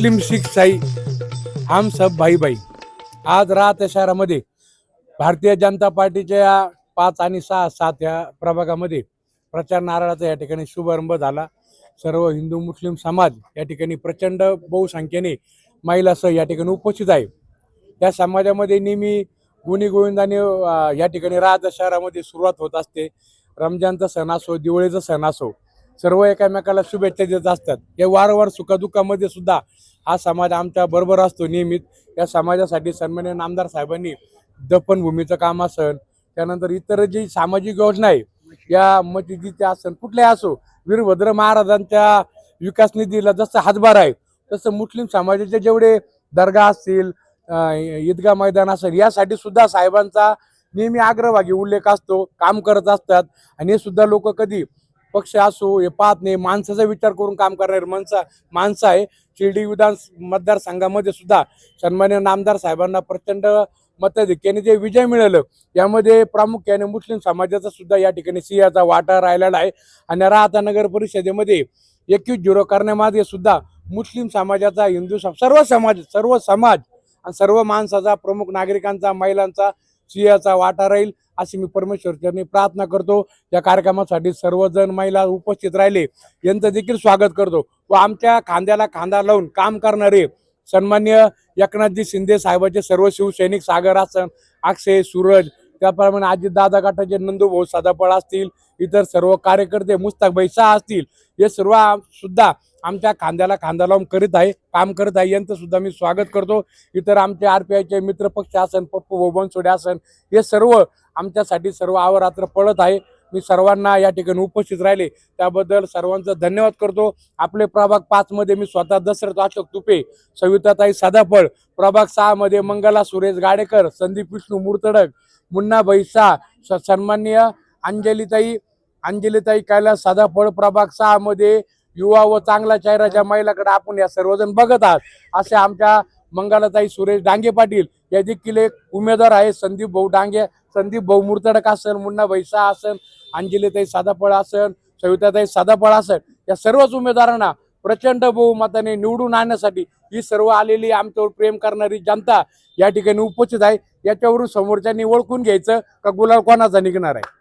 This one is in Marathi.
मुस्लिम शीख साई हम सब भाई भाई आज राहत्या शहरामध्ये भारतीय जनता पार्टीच्या या पाच आणि सहा सात या प्रभागामध्ये प्रचार नारळाचा या ठिकाणी शुभारंभ झाला. सर्व हिंदू मुस्लिम समाज या ठिकाणी प्रचंड बहुसंख्येने महिलासह या ठिकाणी उपस्थित आहे. या समाजामध्ये नेहमी गुणी गोविंदाने या ठिकाणी राहत्या शहरामध्ये सुरुवात होत असते. रमजानचा सण असो दिवाळीचा सण असो सर्व एकमेकाला शुभेच्छा देत असतात. हे वारंवार सुखदुःखामध्ये सुद्धा हा समाज आमच्या बरोबर असतो नियमित या समाजासाठी सन्मान्य नामदार साहेबांनी दफनभूमीचं काम असन त्यानंतर इतर जी सामाजिक योजना आहे या मशिदीच्या असन कुठल्याही असो वीरभद्र महाराजांच्या विकास निधीला जसं हातभार आहे तसं मुस्लिम समाजाचे जेवढे दर्गा असतील ईदगा मैदान असेल यासाठी सुद्धा साहेबांचा नेहमी आग्रभागी उल्लेख असतो काम करत असतात. आणि हे सुद्धा लोक कधी पक्ष असो हे पाहत नाही. माणसाचा विचार करून काम करणारे माणसा माणसं आहे. शिर्डी विधान मतदारसंघामध्ये सुद्धा सन्मान्य नामदार साहेबांना प्रचंड मताधिक्याने जे विजय मिळालं यामध्ये प्रामुख्याने मुस्लिम समाजाचा सुद्धा या ठिकाणी सिंहाचा वाटा राहिलेला आहे. आणि राहता नगर परिषदेमध्ये एकवीस झिरो करण्यामागे सुद्धा मुस्लिम समाजाचा हिंदू सर्व समाज सर्व समाज आणि सर्व माणसाचा प्रमुख नागरिकांचा महिलांचा सिंहाचा वाटा राहील. अशी मी परमेश्वरचरणी प्रार्थना करतो. या कार्यक्रमासाठी सर्वजण महिला उपस्थित राहिले. यांचं देखील स्वागत करतो. व आमच्या खांद्याला खांदा लावून काम करणारे सन्मान्य एकनाथजी शिंदे साहेबांचे सर्व शिवसैनिक सागर आसन अक्षय सूरज त्याप्रमाणे आजी दादा गटाचे नंदूभाऊ सदापळ असतील इतर सर्व कार्यकर्ते मुस्ताकबाई शाह असतील हे सर्व सुद्धा आमच्या खांद्याला खांदा लावून करीत आहे काम करत आहे. यांचं सुद्धा मी स्वागत करतो. इतर आमचे आर पी आयचे मित्रपक्ष असन पप्पू भाऊ आसन असन हे सर्व आमच्यासाठी सर्व आवरात्र पळत आहे. मी सर्वांना या ठिकाणी उपस्थित राहिले. त्याबद्दल सर्वांचं धन्यवाद करतो. आपले प्रभाग पाच मध्ये मी स्वतः दशरथ अशोक तुपे सविताताई सादाफळ प्रभाग सहा मध्ये मंगला सुरेश गाडेकर संदीप विष्णू मुर्तडक मुन्ना शाह स- सन्माननीय अंजलीताई अंजलीताई कैलास फळ प्रभाग सहा मध्ये युवा व चांगला चेहऱ्याच्या महिलाकडे आपण या सर्वजण बघत आहात. असे आमच्या मंगलाताई सुरेश डांगे पाटील या देखील एक उमेदवार आहे संदीप भाऊ डांगे संदीप भाऊ मुर्तडक असन मुन्ना भैसा असन अंजलीताई सादापळ असन सविताताई सादापळ असन या सर्वच उमेदवारांना प्रचंड बहुमताने निवडून आणण्यासाठी ही सर्व आलेली आमच्यावर प्रेम करणारी जनता या ठिकाणी उपस्थित आहे. याच्यावरून समोरच्यांनी ओळखून घ्यायचं का गुलाल कोणाचा निघणार आहे?